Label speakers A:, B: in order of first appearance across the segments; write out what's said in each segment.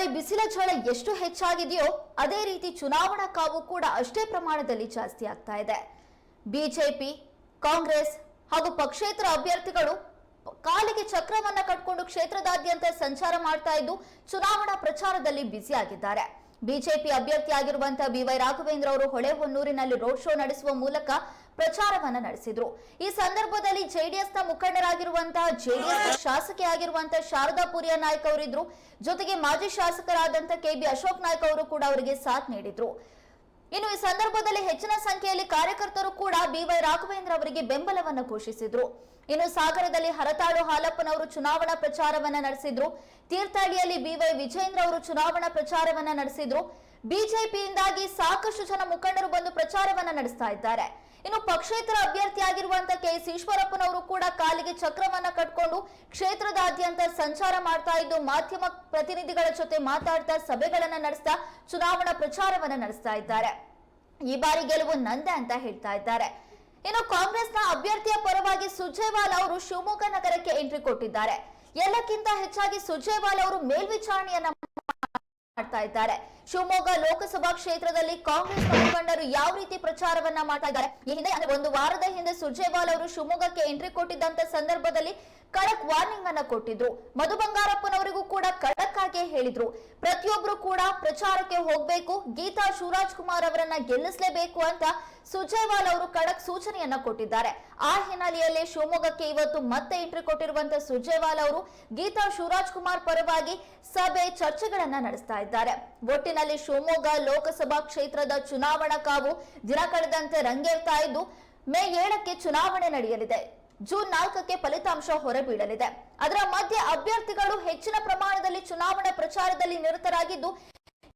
A: ಬಾರಿ ಬಿಸಿಲ ಝಳ ಎಷ್ಟು ಹೆಚ್ಚಾಗಿದೆಯೋ ಅದೇ ರೀತಿ ಚುನಾವಣಾ ಕಾವು ಕೂಡ ಅಷ್ಟೇ ಪ್ರಮಾಣದಲ್ಲಿ ಜಾಸ್ತಿ ಆಗ್ತಾ ಇದೆ. ಬಿಜೆಪಿ, ಕಾಂಗ್ರೆಸ್ ಹಾಗೂ ಪಕ್ಷೇತರ ಅಭ್ಯರ್ಥಿಗಳು ಕಾಲಿಗೆ ಚಕ್ರವನ್ನ ಕಟ್ಕೊಂಡು ಕ್ಷೇತ್ರದಾದ್ಯಂತ ಸಂಚಾರ ಮಾಡ್ತಾ ಇದ್ದು ಚುನಾವಣಾ ಪ್ರಚಾರದಲ್ಲಿ ಬ್ಯುಸಿಯಾಗಿದ್ದಾರೆ ಬಿಜೆಪಿ ಅಭ್ಯರ್ಥಿಯಾಗಿರುವಂತಹ ಬಿವೈ ರಾಘವೇಂದ್ರ ಅವರು ಹೊಳೆಹೊನ್ನೂರಿನಲ್ಲಿ ರೋಡ್ ಶೋ ನಡೆಸುವ ಮೂಲಕ ಪ್ರಚಾರವನ್ನ ನಡೆಸಿದ್ರು. ಈ ಸಂದರ್ಭದಲ್ಲಿ ಜೆಡಿಎಸ್ನ ಮುಖಂಡರಾಗಿರುವಂತಹ ಜೆಡಿಎಸ್ ಶಾಸಕಿ ಆಗಿರುವಂತಹ ಶಾರದಾ ಪುರಿಯ ನಾಯ್ಕ ಅವರಿದ್ರು, ಜೊತೆಗೆ ಮಾಜಿ ಶಾಸಕರಾದಂತಹ ಕೆಬಿ ಅಶೋಕ್ ನಾಯ್ಕ ಅವರು ಕೂಡ ಅವರಿಗೆ ಸಾಥ್ ನೀಡಿದ್ರು. ಇನ್ನು ಈ ಸಂದರ್ಭದಲ್ಲಿ ಹೆಚ್ಚಿನ ಸಂಖ್ಯೆಯಲ್ಲಿ ಕಾರ್ಯಕರ್ತರು ಕೂಡ ಬಿವೈ ರಾಘವೇಂದ್ರ ಅವರಿಗೆ ಬೆಂಬಲವನ್ನು ಘೋಷಿಸಿದ್ರು. ಇನ್ನು ಸಾಗರದಲ್ಲಿ ಹರತಾಳು ಹಾಲಪ್ಪನವರು ಚುನಾವಣಾ ಪ್ರಚಾರವನ್ನ ನಡೆಸಿದ್ರು. ತೀರ್ಥಹಳ್ಳಿಯಲ್ಲಿ ಬಿವೈ ವಿಜೇಂದ್ರ ಅವರು ಚುನಾವಣಾ ಪ್ರಚಾರವನ್ನ ನಡೆಸಿದ್ರು. ಬಿಜೆಪಿಯಿಂದಾಗಿ ಸಾಕಷ್ಟು ಜನ ಮುಖಂಡರು ಬಂದು ಪ್ರಚಾರವನ್ನ ನಡೆಸ್ತಾ ಇದ್ದಾರೆ. ಇನ್ನು ಪಕ್ಷೇತರ ಅಭ್ಯರ್ಥಿಯಾಗಿರುವಂತಹ ಕೆ ಎಸ್ ಈಶ್ವರಪ್ಪನವರು ಕೂಡ ಕಾಲಿಗೆ ಚಕ್ರವನ್ನ ಕಟ್ಕೊಂಡು ಕ್ಷೇತ್ರದಾದ್ಯಂತ ಸಂಚಾರ ಮಾಡ್ತಾ ಇದ್ದು, ಮಾಧ್ಯಮ ಪ್ರತಿನಿಧಿಗಳ ಜೊತೆ ಮಾತಾಡ್ತಾ ಸಭೆಗಳನ್ನ ನಡೆಸ್ತಾ ಚುನಾವಣಾ ಪ್ರಚಾರವನ್ನ ನಡೆಸ್ತಾ ಇದ್ದಾರೆ. ಈ ಬಾರಿ ಗೆಲುವು ನಂದೆ ಅಂತ ಹೇಳ್ತಾ ಇದ್ದಾರೆ. ಇನ್ನು ಕಾಂಗ್ರೆಸ್ನ ಅಭ್ಯರ್ಥಿಯ ಪರವಾಗಿ ಸುಜೇವಾಲ್ ಅವರು ಶಿವಮೊಗ್ಗ ನಗರಕ್ಕೆ ಎಂಟ್ರಿ ಕೊಟ್ಟಿದ್ದಾರೆ. ಎಲ್ಲಕ್ಕಿಂತ ಹೆಚ್ಚಾಗಿ ಸುಜೇವಾಲ್ ಅವರು ಮೇಲ್ವಿಚಾರಣೆಯನ್ನ ಮಾಡ್ತಾ ಇದ್ದಾರೆ. ಶಿವಮೊಗ್ಗ ಲೋಕಸಭಾ ಕ್ಷೇತ್ರದಲ್ಲಿ ಕಾಂಗ್ರೆಸ್ ಮುಖಂಡರು ಯಾವ ರೀತಿ ಪ್ರಚಾರವನ್ನ ಮಾಡ್ತಾ ಇದ್ದಾರೆ? ಈ ಹಿಂದೆ, ಅಂದ್ರೆ ಒಂದು ವಾರದ ಹಿಂದೆ ಸುರ್ಜೇವಾಲ್ ಅವರು ಶಿವಮೊಗ್ಗಕ್ಕೆ ಎಂಟ್ರಿ ಕೊಟ್ಟಿದ್ದಂತ ಸಂದರ್ಭದಲ್ಲಿ ಖಡಕ್ ವಾರ್ನಿಂಗ್ ಅನ್ನ ಕೊಟ್ಟಿದ್ರು. ಮಧು ಬಂಗಾರಪ್ಪನವರಿಗೂ ಕೂಡ ಖಡಕ್ ಆಗಿ ಹೇಳಿದ್ರು. ಪ್ರತಿಯೊಬ್ರು ಕೂಡ ಪ್ರಚಾರಕ್ಕೆ ಹೋಗ್ಬೇಕು. ಗೀತಾ ಶಿವರಾಜ್ ಕುಮಾರ್ ಅವರನ್ನ ಗೆಲ್ಲಿಸಲೇಬೇಕು ಅಂತ ಸುಜೇವಾಲ್ ಅವರು ಖಡಕ್ ಸೂಚನೆಯನ್ನ ಕೊಟ್ಟಿದ್ದಾರೆ. ಆ ಹಿನ್ನೆಲೆಯಲ್ಲಿ ಶಿವಮೊಗ್ಗಕ್ಕೆ ಇವತ್ತು ಮತ್ತೆ ಎಂಟ್ರಿ ಕೊಟ್ಟಿರುವಂತಹ ಸುರ್ಜೇವಾಲ್ ಅವರು ಗೀತಾ ಶಿವರಾಜ್ ಕುಮಾರ್ ಪರವಾಗಿ ಸಭೆ ಚರ್ಚೆಗಳನ್ನ ನಡೆಸ್ತಾ ಇದ್ದಾರೆ. ಒಟ್ಟಿನಲ್ಲಿ ಶಿವಮೊಗ್ಗ ಲೋಕಸಭಾ ಕ್ಷೇತ್ರದ ಚುನಾವಣಾ ಕಾವು ದಿನ ಕಳೆದಂತೆ ರಂಗೇರ್ತಾ ಇದ್ದು, ಮೇ ಏಳಕ್ಕೆ ಚುನಾವಣೆ ನಡೆಯಲಿದೆ. ಜೂನ್ ನಾಲ್ಕಕ್ಕೆ ಫಲಿತಾಂಶ ಹೊರಬೀಳಲಿದೆ. ಅದರ ಮಧ್ಯೆ ಅಭ್ಯರ್ಥಿಗಳು ಹೆಚ್ಚಿನ ಪ್ರಮಾಣದಲ್ಲಿ ಚುನಾವಣಾ ಪ್ರಚಾರದಲ್ಲಿ ನಿರತರಾಗಿದ್ದು,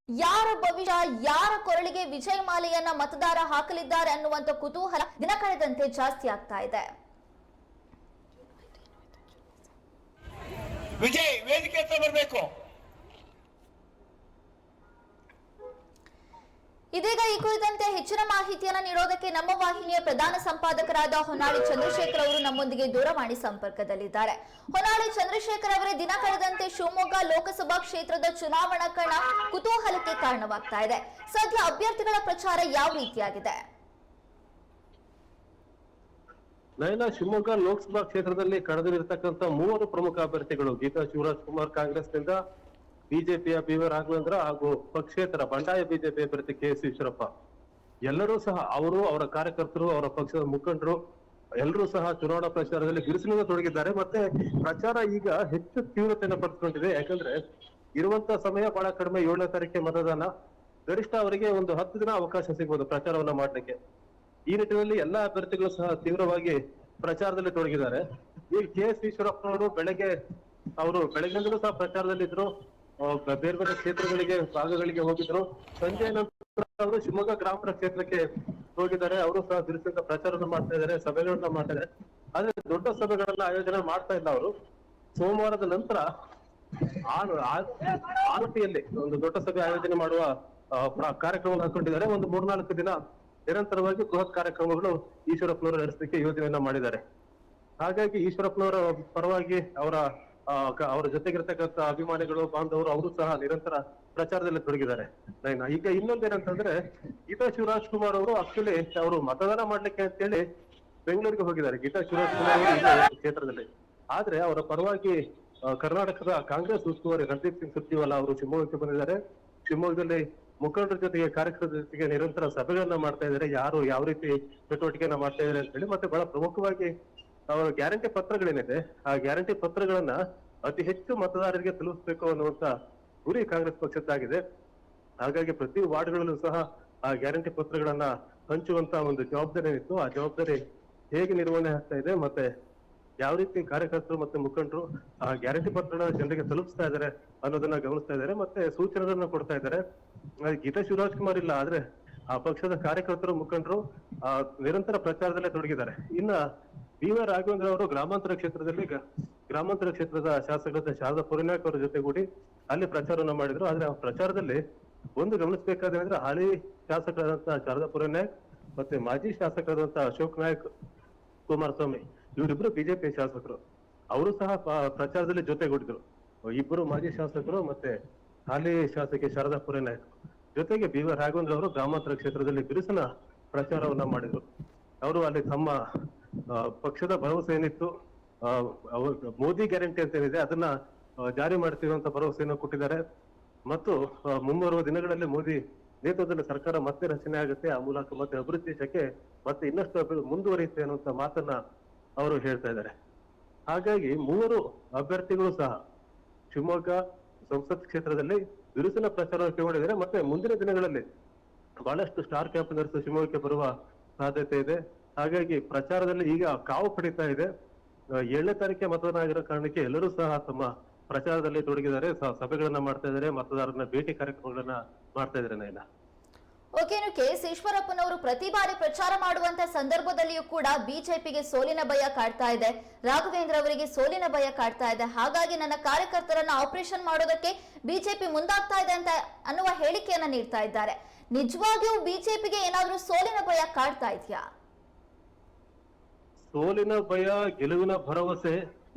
A: ಯಾರ ಭವಿಷ್ಯ, ಯಾರ ಕೊರಳಿಗೆ ವಿಜಯ ಮಾಲೆಯನ್ನ ಮತದಾರ ಹಾಕಲಿದ್ದಾರೆ ಅನ್ನುವಂತ ಕುತೂಹಲ ದಿನ ಕಳೆದಂತೆ ಜಾಸ್ತಿ ಆಗ್ತಾ ಇದೆ.
B: ವಿಜಯ್, ವೇದಿಕೆ ಬರಬೇಕು.
A: ಇದೀಗ ಈ ಕುರಿತಂತೆ ಹೆಚ್ಚಿನ ಮಾಹಿತಿಯನ್ನು ನೀಡೋದಕ್ಕೆ ನಮ್ಮ ವಾಹಿನಿಯ ಪ್ರಧಾನ ಸಂಪಾದಕರಾದ ಹೊನ್ನಾಳಿ ಚಂದ್ರಶೇಖರ್ ಅವರು ನಮ್ಮೊಂದಿಗೆ ದೂರವಾಣಿ ಸಂಪರ್ಕದಲ್ಲಿದ್ದಾರೆ. ಹೊನ್ನಾಳಿ ಚಂದ್ರಶೇಖರ್ ಅವರೇ, ದಿನ ಕಳೆದಂತೆ ಶಿವಮೊಗ್ಗ ಲೋಕಸಭಾ ಕ್ಷೇತ್ರದ ಚುನಾವಣಾ ಕಣ ಕುತೂಹಲಕ್ಕೆ ಕಾರಣವಾಗ್ತಾ ಇದೆ. ಸದ್ಯ ಅಭ್ಯರ್ಥಿಗಳ ಪ್ರಚಾರ ಯಾವ ರೀತಿಯಾಗಿದೆ?
C: ನಯನ, ಶಿವಮೊಗ್ಗ ಲೋಕಸಭಾ ಕ್ಷೇತ್ರದಲ್ಲಿ ಕಣದಲ್ಲಿರ್ತಕ್ಕಂಥ ಮೂವರು ಪ್ರಮುಖ ಅಭ್ಯರ್ಥಿಗಳು ಗೀತಾ ಶಿವರಾಜ್ ಕುಮಾರ್ ಕಾಂಗ್ರೆಸ್ನಿಂದ ಬಿಜೆಪಿಯ ಬಿ ವಿ ರಾಘವೇಂದ್ರ ಹಾಗೂ ಪಕ್ಷೇತರ ಬಂಡಾಯ ಬಿಜೆಪಿ ಅಭ್ಯರ್ಥಿ ಕೆ ಎಸ್ ಈಶ್ವರಪ್ಪ. ಎಲ್ಲರೂ ಸಹ ಅವರು ಅವರ ಕಾರ್ಯಕರ್ತರು ಅವರ ಪಕ್ಷದ ಮುಖಂಡರು ಎಲ್ಲರೂ ಸಹ ಚುನಾವಣಾ ಪ್ರಚಾರದಲ್ಲಿ ಬಿರುಸಿನಿಂದ ತೊಡಗಿದ್ದಾರೆ. ಮತ್ತೆ ಪ್ರಚಾರ ಈಗ ಹೆಚ್ಚು ತೀವ್ರತೆಯನ್ನು ಪಡೆದುಕೊಂಡಿದೆ. ಯಾಕಂದ್ರೆ ಇರುವಂತ ಸಮಯ ಬಹಳ ಕಡಿಮೆ. ಏಳನೇ ತಾರೀಕಿಗೆ ಮತದಾನ. ಗರಿಷ್ಠ ಅವರಿಗೆ ಒಂದು ಹತ್ತು ದಿನ ಅವಕಾಶ ಸಿಗಬಹುದು ಪ್ರಚಾರವನ್ನ ಮಾಡಲಿಕ್ಕೆ. ಈ ನಿಟ್ಟಿನಲ್ಲಿ ಎಲ್ಲಾ ಅಭ್ಯರ್ಥಿಗಳು ಸಹ ತೀವ್ರವಾಗಿ ಪ್ರಚಾರದಲ್ಲಿ ತೊಡಗಿದ್ದಾರೆ. ಈಗ ಕೆ ಎಸ್ ಈಶ್ವರಪ್ಪನವರು ಬೆಳಗ್ಗೆ ಅವರು ಬೆಳಗ್ಗೆ ಸಹ ಪ್ರಚಾರದಲ್ಲಿ ಇದ್ರು ಆ, ಬ- ಬೇರೆ ಬೇರೆ ಕ್ಷೇತ್ರಗಳಿಗೆ, ಭಾಗಗಳಿಗೆ ಹೋಗಿದ್ರು. ಸಂಜೆ ನಂತರ ಅವರು ಶಿವಮೊಗ್ಗ ಗ್ರಾಮೀಣ ಕ್ಷೇತ್ರಕ್ಕೆ ಹೋಗಿದ್ದಾರೆ. ಅವರು ಸಹ ಬಿರುಸಿಂದ ಪ್ರಚಾರವನ್ನು ಮಾಡ್ತಾ ಇದ್ದಾರೆ, ಸಭೆಗಳನ್ನ ಮಾಡ್ತಾ ಇದ್ದಾರೆ. ಆದ್ರೆ ದೊಡ್ಡ ಸಭೆಗಳನ್ನ ಆಯೋಜನೆ ಮಾಡ್ತಾ ಇಲ್ಲ ಅವರು. ಸೋಮವಾರದ ನಂತರ ಆರು ಆರತಿಯಲ್ಲಿ ಒಂದು ದೊಡ್ಡ ಸಭೆ ಆಯೋಜನೆ ಮಾಡುವ ಕಾರ್ಯಕ್ರಮ ಹಾಕೊಂಡಿದ್ದಾರೆ. ಒಂದು ಮೂರ್ನಾಲ್ಕು ದಿನ ನಿರಂತರವಾಗಿ ಬೃಹತ್ ಕಾರ್ಯಕ್ರಮಗಳು ಈಶ್ವರಪ್ಪನವರು ನಡೆಸಲಿಕ್ಕೆ ಯೋಜನೆಯನ್ನ ಮಾಡಿದ್ದಾರೆ. ಹಾಗಾಗಿ ಈಶ್ವರಪ್ಪನವರ ಪರವಾಗಿ ಅವರ ಅವರ ಜೊತೆಗಿರ್ತಕ್ಕಂಥ ಅಭಿಮಾನಿಗಳು, ಬಾಂಧವರು, ಅವರು ಸಹ ನಿರಂತರ ಪ್ರಚಾರದಲ್ಲಿ ತೊಡಗಿದ್ದಾರೆ. ಈಗ ಇನ್ನೊಂದೇನಂತಂದ್ರೆ, ಗೀತಾ ಶಿವರಾಜ್ ಕುಮಾರ್ ಅವರು ಆಕ್ಚುಲಿ ಅವರು ಮತದಾನ ಮಾಡ್ಲಿಕ್ಕೆ ಅಂತೇಳಿ ಬೆಂಗಳೂರಿಗೆ ಹೋಗಿದ್ದಾರೆ. ಗೀತಾ ಶಿವರಾಜ್ ಕುಮಾರ್ ಅವರು ಕ್ಷೇತ್ರದಲ್ಲಿ. ಆದ್ರೆ ಅವರ ಪರವಾಗಿ ಕರ್ನಾಟಕದ ಕಾಂಗ್ರೆಸ್ ಉಸ್ತುವಾರಿ ರಣದೀಪ್ ಸಿಂಗ್ ಸುರ್ಜೇವಾಲಾ ಅವರು ಶಿವಮೊಗ್ಗಕ್ಕೆ ಬಂದಿದ್ದಾರೆ. ಶಿವಮೊಗ್ಗದಲ್ಲಿ ಮುಖಂಡರ ಜೊತೆಗೆ ಕಾರ್ಯಕ್ರಮದ ಜೊತೆಗೆ ನಿರಂತರ ಸಭೆಗಳನ್ನ ಮಾಡ್ತಾ ಇದ್ದಾರೆ. ಯಾರು ಯಾವ ರೀತಿ ಚಟುವಟಿಕೆಯನ್ನ ಮಾಡ್ತಾ ಇದ್ದಾರೆ ಅಂತ ಹೇಳಿ ಮತ್ತೆ ಬಹಳ ಪ್ರಮುಖವಾಗಿ ಅವರ ಗ್ಯಾರಂಟಿ ಪತ್ರಗಳೇನಿದೆ, ಆ ಗ್ಯಾರಂಟಿ ಪತ್ರಗಳನ್ನ ಅತಿ ಹೆಚ್ಚು ಮತದಾರರಿಗೆ ತಲುಪಿಸಬೇಕು ಅನ್ನುವಂತ ಗುರಿ ಕಾಂಗ್ರೆಸ್ ಪಕ್ಷದ್ದಾಗಿದೆ. ಹಾಗಾಗಿ ಪ್ರತಿ ವಾರ್ಡ್ಗಳಲ್ಲೂ ಸಹ ಆ ಗ್ಯಾರಂಟಿ ಪತ್ರಗಳನ್ನ ಹಂಚುವಂತ ಒಂದು ಜವಾಬ್ದಾರಿ ಇತ್ತು ಆ ಜವಾಬ್ದಾರಿ ಹೇಗೆ ನಿರ್ವಹಣೆ ಆಗ್ತಾ ಇದೆ ಮತ್ತೆ ಯಾವ ರೀತಿ ಕಾರ್ಯಕರ್ತರು ಮತ್ತೆ ಮುಖಂಡರು ಆ ಗ್ಯಾರಂಟಿ ಪತ್ರಗಳನ್ನ ಜನರಿಗೆ ತಲುಪಿಸ್ತಾ ಇದ್ದಾರೆ ಅನ್ನೋದನ್ನ ಗಮನಿಸ್ತಾ ಇದ್ದಾರೆ, ಮತ್ತೆ ಸೂಚನೆಗಳನ್ನ ಕೊಡ್ತಾ ಇದ್ದಾರೆ. ಗೀತಾ ಶಿವರಾಜ್ ಕುಮಾರ್ ಇಲ್ಲ ಆದ್ರೆ ಆ ಪಕ್ಷದ ಕಾರ್ಯಕರ್ತರು, ಮುಖಂಡರು ಆ ನಿರಂತರ ಪ್ರಚಾರದಲ್ಲೇ ತೊಡಗಿದ್ದಾರೆ. ಇನ್ನ ಬಿ ವೈ ರಾಘವೇಂದ್ರ ಅವರು ಗ್ರಾಮಾಂತರ ಕ್ಷೇತ್ರದಲ್ಲಿ ಗ್ರಾಮಾಂತರ ಕ್ಷೇತ್ರದ ಶಾಸಕರಾದ ಶಾರದಾ ಪುರಿನಾಯಕ್ ಅವರ ಜೊತೆಗೂಡಿ ಅಲ್ಲಿ ಪ್ರಚಾರವನ್ನು ಮಾಡಿದ್ರು. ಆದ್ರೆ ಆ ಪ್ರಚಾರದಲ್ಲಿ ಒಂದು ಗಮನಿಸಬೇಕಾದ್ರೆ ಹಾಲಿ ಶಾಸಕರಾದಂತಹ ಶಾರದಾ ಪುರಿನಾಯಕ್ ಮತ್ತೆ ಮಾಜಿ ಶಾಸಕರಾದಂತಹ ಅಶೋಕ್ ನಾಯಕ್ ಕುಮಾರಸ್ವಾಮಿ ಇವರಿಬ್ರು ಬಿಜೆಪಿ ಶಾಸಕರು. ಅವರು ಸಹ ಪ್ರಚಾರದಲ್ಲಿ ಜೊತೆಗೂಡಿದ್ರು. ಇಬ್ಬರು ಮಾಜಿ ಶಾಸಕರು ಮತ್ತೆ ಹಾಲಿ ಶಾಸಕಿ ಶಾರದಾ ಪುರೆ ನಾಯ್ಕ ಜೊತೆಗೆ ಬಿ ವಿ ರಾಘವೇಂದ್ರ ಅವರು ಗ್ರಾಮಾಂತರ ಕ್ಷೇತ್ರದಲ್ಲಿ ಬಿರುಸಿನ ಪ್ರಚಾರವನ್ನ ಮಾಡಿದ್ರು. ಅವರು ಅಲ್ಲಿ ತಮ್ಮ ಪಕ್ಷದ ಭರವಸೆ ಏನಿತ್ತು? ಮೋದಿ ಗ್ಯಾರಂಟಿ ಅಂತ ಏನಿದೆ, ಅದನ್ನ ಜಾರಿ ಮಾಡ್ತೀವಿ ಅಂತ ಭರವಸೆಯನ್ನು ಕೊಟ್ಟಿದ್ದಾರೆ. ಮತ್ತು ಮುಂಬರುವ ದಿನಗಳಲ್ಲಿ ಮೋದಿ ನೇತೃತ್ವದಲ್ಲಿ ಸರ್ಕಾರ ಮತ್ತೆ ರಚನೆ ಆಗುತ್ತೆ. ಆ ಮೂಲಕ ಮತ್ತೆ ಅಭಿವೃದ್ಧಿ ದೇಶಕ್ಕೆ ಮತ್ತೆ ಇನ್ನಷ್ಟು ಮುಂದುವರಿಯುತ್ತೆ ಅನ್ನುವಂತ ಮಾತನ್ನ ಅವರು ಹೇಳ್ತಾ ಇದ್ದಾರೆ. ಹಾಗಾಗಿ ಮೂವರು ಅಭ್ಯರ್ಥಿಗಳು ಸಹ ಶಿವಮೊಗ್ಗ ಸಂಸತ್ ಕ್ಷೇತ್ರದಲ್ಲಿ ಬಿರುಸಿನ ಪ್ರಚಾರ ಕೈಗೊಂಡಿದ್ದಾರೆ. ಮತ್ತೆ ಮುಂದಿನ ದಿನಗಳಲ್ಲಿ ಬಹಳಷ್ಟು ಸ್ಟಾರ್ ಕ್ಯಾಂಪನರ್ಸ್ ಶಿವಮೊಗ್ಗಕ್ಕೆ ಬರುವ ಸಾಧ್ಯತೆ ಇದೆ. ಹಾಗಾಗಿ ಪ್ರಚಾರದಲ್ಲಿ ಈಗ ಕಾವು ಪಡಿತಾ ಇದೆ. ಏಳನೇ ತಾರೀಕೆ ಮತದಾನ ಆಗಿರೋ ಕಾರಣಕ್ಕೆ ಎಲ್ಲರೂ ಸಹ ತಮ್ಮ ಪ್ರಚಾರದಲ್ಲಿ ತೊಡಗಿದ್ದಾರೆ. ಸಭೆಗಳನ್ನ ಮಾಡ್ತಾ ಇದ್ದಾರೆ. ಮತದಾರರನ್ನ ಭೇಟಿ ಕಾರ್ಯಕ್ರಮಗಳನ್ನ ಮಾಡ್ತಾ ಇದ್ದಾರೆ ನೈನಾ.
A: ಓಕೆನು ಕೆ ಎಸ್ ಈಶ್ವರಪ್ಪನವರು ಪ್ರತಿ ಬಾರಿ ಪ್ರಚಾರ ಮಾಡುವಂತ ಸಂದರ್ಭದಲ್ಲಿಯೂ ಕೂಡ ಬಿಜೆಪಿಗೆ ಸೋಲಿನ ಭಯ ಕಾಡ್ತಾ ಇದೆ. ರಾಘವೇಂದ್ರ ಅವರಿಗೆ ಸೋಲಿನ ಭಯ ಕಾಡ್ತಾ ಇದೆ. ಹಾಗಾಗಿ ನನ್ನ ಕಾರ್ಯಕರ್ತರನ್ನ ಆಪರೇಷನ್ ಮಾಡೋದಕ್ಕೆ ಬಿಜೆಪಿ ಮುಂದಾಗ್ತಾ ಇದೆ ಅಂತ ಅನ್ನುವ ಹೇಳಿಕೆಯನ್ನ ನೀಡ್ತಾ ಇದ್ದಾರೆ. ನಿಜವಾಗಿಯೂ ಬಿಜೆಪಿಗೆ ಏನಾದ್ರೂ ಸೋಲಿನ ಭಯ ಕಾಡ್ತಾ ಇದೆಯಾ?
C: ಸೋಲಿನ ಭಯ, ಗೆಲುವಿನ ಭರವಸೆ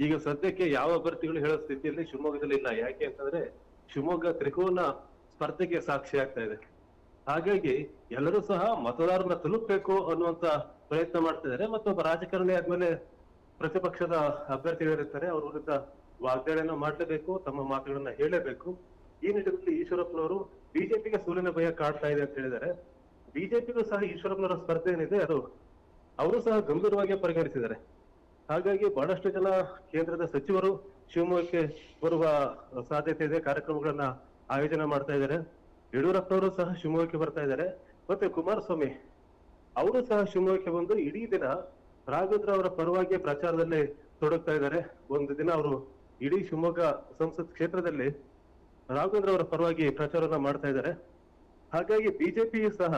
C: ಈಗ ಸದ್ಯಕ್ಕೆ ಯಾವ ಅಭ್ಯರ್ಥಿಗಳು ಹೇಳೋ ಸ್ಥಿತಿಯಲ್ಲಿ ಶಿವಮೊಗ್ಗದಲ್ಲಿ ಇಲ್ಲ. ಯಾಕೆ ಅಂತಂದ್ರೆ ಶಿವಮೊಗ್ಗ ತ್ರಿಕೋನ ಸ್ಪರ್ಧೆಗೆ ಸಾಕ್ಷಿ ಆಗ್ತಾ ಇದೆ. ಹಾಗಾಗಿ ಎಲ್ಲರೂ ಸಹ ಮತದಾರನ ತಲುಪಬೇಕು ಅನ್ನುವಂತ ಪ್ರಯತ್ನ ಮಾಡ್ತಾ ಮಾಡ್ತಿದ್ದಾರೆ ಮತ್ತೊಬ್ಬ ರಾಜಕಾರಣಿ ಆದ್ಮೇಲೆ ಪ್ರತಿಪಕ್ಷದ ಅಭ್ಯರ್ಥಿಗಳಿರ್ತಾರೆ. ಅವ್ರ ವಿರುದ್ಧ ವಾಗ್ದಾಳಿಯನ್ನು ಮಾಡಲೇಬೇಕು, ತಮ್ಮ ಮಾತುಗಳನ್ನ ಹೇಳಬೇಕು ಈ ನಿಟ್ಟಿನಲ್ಲಿ ಈಶ್ವರಪ್ಪನವರು ಬಿಜೆಪಿಗೆ ಸೋಲಿನ ಭಯ ಕಾಡ್ತಾ ಇದೆ ಅಂತ ಹೇಳಿದ್ದಾರೆ. ಬಿಜೆಪಿಗೂ ಸಹ ಈಶ್ವರಪ್ಪನವರ ಸ್ಪರ್ಧೆ ಏನಿದೆ, ಅದು ಅವರು ಸಹ ಗಂಭೀರವಾಗಿ ಪರಿಗಣಿಸಿದ್ದಾರೆ ಹಾಗಾಗಿ ಬಹಳಷ್ಟು ಜನ ಕೇಂದ್ರದ ಸಚಿವರು ಶಿವಮೊಗ್ಗಕ್ಕೆ ಬರುವ ಸಾಧ್ಯತೆ ಇದೆ, ಕಾರ್ಯಕ್ರಮಗಳನ್ನ ಆಯೋಜನೆ ಮಾಡ್ತಾ ಇದ್ದಾರೆ. ಯಡಿಯೂರಪ್ಪನವರು ಸಹ ಶಿವಮೊಗ್ಗಕ್ಕೆ ಬರ್ತಾ ಇದ್ದಾರೆ. ಮತ್ತೆ ಕುಮಾರಸ್ವಾಮಿ, ಅವರು ಸಹ ಶಿವಮೊಗ್ಗಕ್ಕೆ ಬಂದು ಇಡೀ ದಿನ ರಾಘವೇಂದ್ರ ಅವರ ಪರವಾಗಿ ಪ್ರಚಾರದಲ್ಲಿ ತೊಡಗ್ತಾ ಇದ್ದಾರೆ. ಒಂದು ದಿನ ಅವರು ಇಡೀ ಶಿವಮೊಗ್ಗ ಸಂಸತ್ ಕ್ಷೇತ್ರದಲ್ಲಿ ರಾಘವೇಂದ್ರ ಅವರ ಪರವಾಗಿ ಪ್ರಚಾರವನ್ನ ಮಾಡ್ತಾ ಇದ್ದಾರೆ. ಹಾಗಾಗಿ ಬಿಜೆಪಿ ಸಹ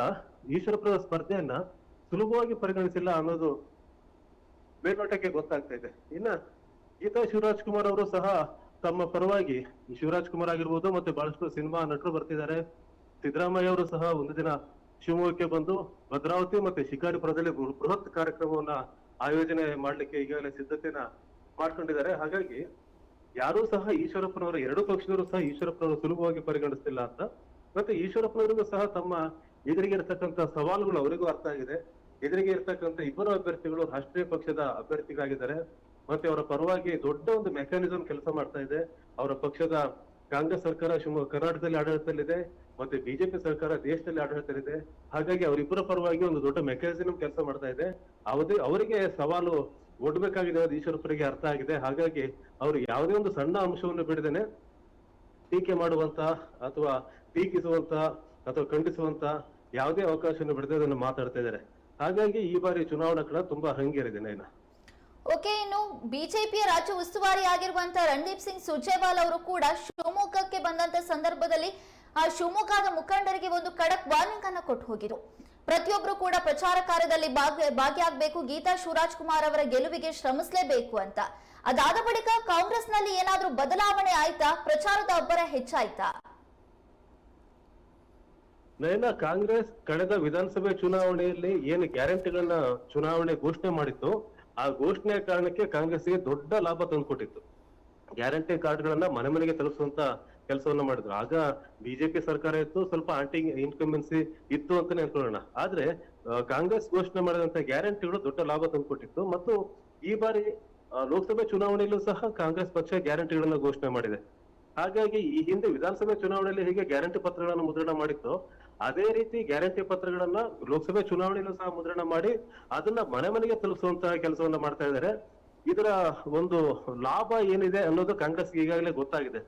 C: ಈಶ್ವರಪ್ಪರ ಸ್ಪರ್ಧೆಯನ್ನ ಸುಲಭವಾಗಿ ಪರಿಗಣಿಸಿಲ್ಲ ಅನ್ನೋದು ಮೇಲ್ನೋಟಕ್ಕೆ ಗೊತ್ತಾಗ್ತಾ ಇದೆ. ಇನ್ನ ಗೀತಾ ಶಿವರಾಜ್ ಕುಮಾರ್ ಅವರು ಸಹ ತಮ್ಮ ಪರವಾಗಿ ಶಿವರಾಜ್ ಕುಮಾರ್ ಆಗಿರ್ಬೋದು ಮತ್ತೆ ಬಹಳಷ್ಟು ಸಿನಿಮಾ ನಟರು ಬರ್ತಿದ್ದಾರೆ. ಸಿದ್ದರಾಮಯ್ಯ ಅವರು ಸಹ ಒಂದು ದಿನ ಶಿವಮೊಗ್ಗಕ್ಕೆ ಬಂದು ಭದ್ರಾವತಿ ಮತ್ತೆ ಶಿಕಾರಿಪುರದಲ್ಲಿ ಬೃಹತ್ ಕಾರ್ಯಕ್ರಮವನ್ನ ಆಯೋಜನೆ ಮಾಡ್ಲಿಕ್ಕೆ ಈಗಾಗಲೇ ಸಿದ್ಧತೆನ ಮಾಡ್ಕೊಂಡಿದ್ದಾರೆ. ಹಾಗಾಗಿ ಯಾರೂ ಸಹ ಈಶ್ವರಪ್ಪನವರ, ಎರಡು ಪಕ್ಷದವರು ಸಹ ಈಶ್ವರಪ್ಪನವರು ಸುಲಭವಾಗಿ ಪರಿಗಣಿಸ್ತಿಲ್ಲ ಅಂತ. ಮತ್ತೆ ಈಶ್ವರಪ್ಪನವರಿಗೂ ಸಹ ತಮ್ಮ ಎದುರಿಗೆ ಇರತಕ್ಕಂತ ಸವಾಲುಗಳು ಅವರಿಗೂ ಅರ್ಥ ಆಗಿದೆ. ಎದುರಿಗೆ ಇರ್ತಕ್ಕಂಥ ಇಬ್ಬರು ಅಭ್ಯರ್ಥಿಗಳು ರಾಷ್ಟ್ರೀಯ ಪಕ್ಷದ ಅಭ್ಯರ್ಥಿಗಳಾಗಿದ್ದಾರೆ. ಮತ್ತೆ ಅವರ ಪರವಾಗಿ ದೊಡ್ಡ ಒಂದು ಮೆಕ್ಯಾನಿಸಮ್ ಕೆಲಸ ಮಾಡ್ತಾ ಇದೆ. ಅವರ ಪಕ್ಷದ ಕಾಂಗ್ರೆಸ್ ಸರ್ಕಾರ ಶಿವಮೊಗ್ಗ, ಕರ್ನಾಟಕದಲ್ಲಿ ಆಡಳಿತದಲ್ಲಿದೆ. ಮತ್ತೆ ಬಿಜೆಪಿ ಸರ್ಕಾರ ದೇಶದಲ್ಲಿ ಆಡಳಿತದಲ್ಲಿದೆ. ಹಾಗಾಗಿ ಅವರಿಬ್ಬರ ಪರವಾಗಿ ಒಂದು ದೊಡ್ಡ ಮೆಕ್ಯಾನಿಸಮ್ ಕೆಲಸ ಮಾಡ್ತಾ ಇದೆ. ಅವದೇ, ಅವರಿಗೆ ಸವಾಲು ಒಡ್ಬೇಕಾಗಿದೆ ಅದು ಈಶ್ವರಪ್ಪರಿಗೆ ಅರ್ಥ ಆಗಿದೆ. ಹಾಗಾಗಿ ಅವರು ಯಾವುದೇ ಒಂದು ಸಣ್ಣ ಅಂಶವನ್ನು ಬಿಡದೇನೆ ಟೀಕೆ ಮಾಡುವಂತ ಅಥವಾ ಟೀಕಿಸುವಂತ ಅಥವಾ ಖಂಡಿಸುವಂತ ಯಾವುದೇ ಅವಕಾಶವನ್ನು ಬಿಡದೆ ಅದನ್ನು ಮಾತಾಡ್ತಾ ಇದ್ದಾರೆ. ಹಾಗಾಗಿ ಈ ಬಾರಿ ಚುನಾವಣಾ ಕಣ ತುಂಬಾ ಹಂಗೇರಿದೆ ನಯನ
A: ಓಕೆ, ಇನ್ನು ಬಿಜೆಪಿಯ ರಾಜ್ಯ ಉಸ್ತುವಾರಿ ಆಗಿರುವಂತಹ ರಣದೀಪ್ ಸಿಂಗ್ ಸುರ್ಜೇವಾಲ್ ಅವರು ಕೂಡ ಶಿವಮೊಗ್ಗಕ್ಕೆ ಬಂದಂತ ಸಂದರ್ಭದಲ್ಲಿ, ಆ ಶಿವಮೊಗ್ಗದ ಮುಖಂಡರಿಗೆ ಒಂದು ಖಡಕ್ ವಾರ್ನಿಂಗ್ ಅನ್ನ ಕೊಟ್ಟು ಹೋಗಿದ್ರು. ಪ್ರತಿಯೊಬ್ಬರು ಕೂಡ ಪ್ರಚಾರ ಕಾರ್ಯದಲ್ಲಿ ಭಾಗ ಭಾಗಿಯಾಗಬೇಕು, ಗೀತಾ ಶಿವರಾಜ್ ಕುಮಾರ್ ಅವರ ಗೆಲುವಿಗೆ ಶ್ರಮಿಸಲೇಬೇಕು ಅಂತ. ಅದಾದ ಬಳಿಕ ಕಾಂಗ್ರೆಸ್ನಲ್ಲಿ ಏನಾದ್ರೂ ಬದಲಾವಣೆ ಆಯ್ತಾ? ಪ್ರಚಾರದ ಅಬ್ಬರ ಹೆಚ್ಚಾಯ್ತಾ?
C: ನಯನ ಕಾಂಗ್ರೆಸ್ ಕಳೆದ ವಿಧಾನಸಭೆ ಚುನಾವಣೆಯಲ್ಲಿ ಏನು ಗ್ಯಾರಂಟಿಗಳನ್ನ ಚುನಾವಣೆ ಘೋಷಣೆ ಮಾಡಿತ್ತು, ಆ ಘೋಷಣೆ ಕಾರಣಕ್ಕೆ ಕಾಂಗ್ರೆಸ್ಗೆ ದೊಡ್ಡ ಲಾಭ ತಂದುಕೊಟ್ಟಿತ್ತು. ಗ್ಯಾರಂಟಿ ಕಾರ್ಡ್ಗಳನ್ನ ಮನೆ ಮನೆಗೆ ತಲುಪಿಸುವಂತ ಕೆಲಸವನ್ನ ಮಾಡಿದ್ರು. ಆಗ ಬಿಜೆಪಿ ಸರ್ಕಾರ ಇತ್ತು, ಸ್ವಲ್ಪ ಆಂಟಿ ಇನ್ಕಂಬೆನ್ಸಿ ಇತ್ತು ಅಂತಾನೆ ಅನ್ಕೊಳ್ಳೋಣ. ಆದ್ರೆ ಕಾಂಗ್ರೆಸ್ ಘೋಷಣೆ ಮಾಡಿದಂತ ಗ್ಯಾರಂಟಿಗಳು ದೊಡ್ಡ ಲಾಭ ತಂದುಕೊಟ್ಟಿತ್ತು. ಮತ್ತು ಈ ಬಾರಿ ಲೋಕಸಭೆ ಚುನಾವಣೆಯಲ್ಲೂ ಸಹ ಕಾಂಗ್ರೆಸ್ ಪಕ್ಷ ಗ್ಯಾರಂಟಿಗಳನ್ನ ಘೋಷಣೆ ಮಾಡಿದೆ. ಹಾಗಾಗಿ ಈ ಹಿಂದೆ ವಿಧಾನಸಭೆ ಚುನಾವಣೆಯಲ್ಲಿ ಹೇಗೆ ಗ್ಯಾರಂಟಿ ಪತ್ರಗಳನ್ನು ಮುದ್ರಣ ಮಾಡಿತ್ತು ಅದೇ ರೀತಿ ಗ್ಯಾರಂಟಿ ಪತ್ರಗಳನ್ನ ಲೋಕಸಭೆ ಚುನಾವಣೆಯಲ್ಲೂ ಸಹ ಮುದ್ರಣ ಮಾಡಿ ಅದನ್ನ ಮನೆ ಮನೆಗೆ ತಲುಪಿಸುವಂತಹ ಕೆಲಸವನ್ನ ಮಾಡ್ತಾ ಇದ್ದಾರೆ. ಇದರ ಒಂದು ಲಾಭ ಏನಿದೆ ಅನ್ನೋದು ಕಾಂಗ್ರೆಸ್ಗೆ ಈಗಾಗಲೇ ಗೊತ್ತಾಗಿದೆ.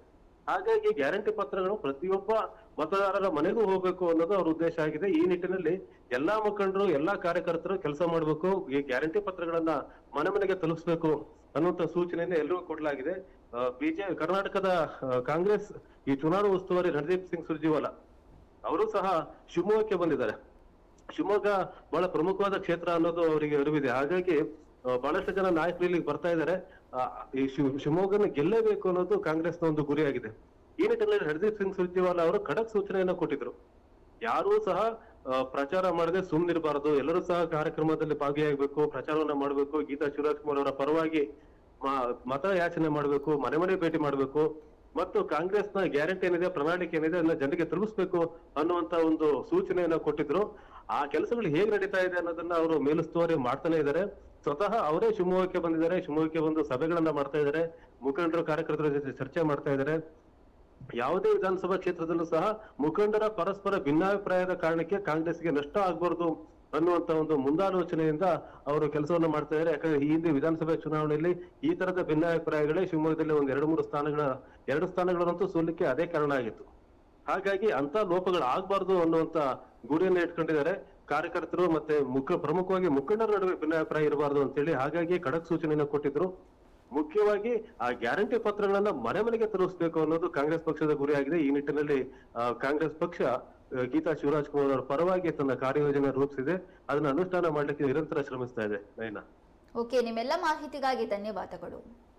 C: ಹಾಗಾಗಿ ಗ್ಯಾರಂಟಿ ಪತ್ರಗಳು ಪ್ರತಿಯೊಬ್ಬ ಮತದಾರರ ಮನೆಗೂ ಹೋಗ್ಬೇಕು ಅನ್ನೋದು ಅವ್ರ ಉದ್ದೇಶ ಆಗಿದೆ. ಈ ನಿಟ್ಟಿನಲ್ಲಿ ಎಲ್ಲಾ ಮುಖಂಡರು, ಎಲ್ಲಾ ಕಾರ್ಯಕರ್ತರು ಕೆಲಸ ಮಾಡಬೇಕು, ಈ ಗ್ಯಾರಂಟಿ ಪತ್ರಗಳನ್ನ ಮನೆ ಮನೆಗೆ ತಲುಪಿಸ್ಬೇಕು ಅನ್ನುವಂತ ಸೂಚನೆಯನ್ನು ಎಲ್ಲರಿಗೂ ಕೊಡಲಾಗಿದೆ. ಬಿಜೆ, ಕರ್ನಾಟಕದ ಕಾಂಗ್ರೆಸ್ ಈ ಚುನಾವಣಾ ಉಸ್ತುವಾರಿ ರಣದೀಪ್ ಸಿಂಗ್ ಸುರ್ಜಿವಾಲಾ ಅವರು ಸಹ ಶಿವಮೊಗ್ಗಕ್ಕೆ ಬಂದಿದ್ದಾರೆ. ಶಿವಮೊಗ್ಗ ಬಹಳ ಪ್ರಮುಖವಾದ ಕ್ಷೇತ್ರ ಅನ್ನೋದು ಅವರಿಗೆ ಅರಿವಿದೆ. ಹಾಗಾಗಿ ಬಹಳಷ್ಟು ಜನ ನಾಯಕರು ಇಲ್ಲಿಗೆ ಬರ್ತಾ ಇದ್ದಾರೆ. ಈ ಶಿವ್- ಶಿವಮೊಗ್ಗನ ಗೆಲ್ಲೇಬೇಕು ಅನ್ನೋದು ಕಾಂಗ್ರೆಸ್ನ ಒಂದು ಗುರಿಯಾಗಿದೆ. ಈ ನಿಟ್ಟಿನಲ್ಲಿ ಹರ್ದೀಪ್ ಸಿಂಗ್ ಸುರ್ಜೇವಾಲಾ ಅವರು ಖಡಕ್ ಸೂಚನೆಯನ್ನ ಕೊಟ್ಟಿದ್ರು. ಯಾರೂ ಸಹ ಪ್ರಚಾರ ಮಾಡದೆ ಸುಮ್ಮನಿರಬಾರದು ಎಲ್ಲರೂ ಸಹ ಕಾರ್ಯಕ್ರಮದಲ್ಲಿ ಭಾಗಿಯಾಗಬೇಕು, ಪ್ರಚಾರವನ್ನ ಮಾಡಬೇಕು. ಗೀತಾ ಶಿವರಾಜ್ ಕುಮಾರ್ ಅವರ ಪರವಾಗಿ ಮತ ಯಾಚನೆ ಮಾಡಬೇಕು, ಮನೆ ಮನೆ ಭೇಟಿ ಮಾಡಬೇಕು. ಮತ್ತು ಕಾಂಗ್ರೆಸ್ನ ಗ್ಯಾರಂಟಿ ಏನಿದೆ, ಪ್ರಣಾಳಿಕೆ ಏನಿದೆ, ಅದನ್ನ ಜನರಿಗೆ ತಿಳಿಸ್ಬೇಕು ಅನ್ನುವಂತ ಒಂದು ಸೂಚನೆಯನ್ನ ಕೊಟ್ಟಿದ್ರು. ಆ ಕೆಲಸಗಳು ಹೇಗ್ ನಡೀತಾ ಇದೆ ಅನ್ನೋದನ್ನ ಅವರು ಮೇಲುಸ್ತುವಾರಿ ಮಾಡ್ತಾನೆ ಇದ್ದಾರೆ. ಸ್ವತಃ ಅವರೇ ಶಿವಮೊಗ್ಗಕ್ಕೆ ಬಂದಿದ್ದಾರೆ. ಶಿವಮೊಗ್ಗಕ್ಕೆ ಬಂದು ಸಭೆಗಳನ್ನ ಮಾಡ್ತಾ ಇದ್ದಾರೆ. ಮುಖಂಡರು, ಕಾರ್ಯಕರ್ತರ ಜೊತೆ ಚರ್ಚೆ ಮಾಡ್ತಾ ಇದ್ದಾರೆ. ಯಾವುದೇ ವಿಧಾನಸಭಾ ಕ್ಷೇತ್ರದಲ್ಲೂ ಸಹ ಮುಖಂಡರ ಪರಸ್ಪರ ಭಿನ್ನಾಭಿಪ್ರಾಯದ ಕಾರಣಕ್ಕೆ ಕಾಂಗ್ರೆಸ್ಗೆ ನಷ್ಟ ಆಗ್ಬಾರ್ದು ಅನ್ನುವಂತ ಒಂದು ಮುಂದಾಲೋಚನೆಯಿಂದ ಅವರು ಕೆಲಸವನ್ನು ಮಾಡ್ತಾ ಇದ್ದಾರೆ. ಯಾಕಂದ್ರೆ ಈ ಹಿಂದೆ ವಿಧಾನಸಭೆ ಚುನಾವಣೆಯಲ್ಲಿ ಈ ತರದ ಭಿನ್ನಾಭಿಪ್ರಾಯಗಳೇ ಶಿವಮೊಗ್ಗದಲ್ಲಿ ಒಂದ್ ಎರಡು ಮೂರು ಸ್ಥಾನಗಳ, ಎರಡು ಸ್ಥಾನಗಳಂತೂ ಸೋಲಿಕ್ಕೆ ಅದೇ ಕಾರಣ ಆಗಿತ್ತು. ಹಾಗಾಗಿ ಅಂತ ಲೋಪಗಳು ಆಗ್ಬಾರ್ದು ಅನ್ನುವಂತ ಗುರಿಯನ್ನ ಇಟ್ಕೊಂಡಿದ್ದಾರೆ. ಕಾರ್ಯಕರ್ತರು ಮತ್ತೆ ಮುಖ, ಪ್ರಮುಖವಾಗಿ ಮುಖಂಡರ ನಡುವೆ ಭಿನ್ನಾಭಿಪ್ರಾಯ ಇರಬಾರ್ದು ಅಂತೇಳಿ ಹಾಗಾಗಿ ಖಡಕ್ ಸೂಚನೆಯನ್ನು ಕೊಟ್ಟಿದ್ರು. ಮುಖ್ಯವಾಗಿ ಆ ಗ್ಯಾರಂಟಿ ಪತ್ರಗಳನ್ನ ಮನೆ ಮನೆಗೆ ತಲುಪಿಸಬೇಕು ಅನ್ನೋದು ಕಾಂಗ್ರೆಸ್ ಪಕ್ಷದ ಗುರಿಯಾಗಿದೆ ಈ ನಿಟ್ಟಿನಲ್ಲಿ ಕಾಂಗ್ರೆಸ್ ಪಕ್ಷ ಗೀತಾ ಶಿವರಾಜ್ ಕುಮಾರ್ ಅವರ ಪರವಾಗಿ ತನ್ನ ಕಾರ್ಯಯೋಜನೆ ರೂಪಿಸಿದೆ. ಅದನ್ನ ಅನುಷ್ಠಾನ ಮಾಡಲಿಕ್ಕೆ ನಿರಂತರ ಶ್ರಮಿಸ್ತಾ ಇದೆ ನಯನ.
A: ಓಕೆ, ನಿಮ್ಮೆಲ್ಲ ಮಾಹಿತಿಗಾಗಿ ಧನ್ಯವಾದಗಳು.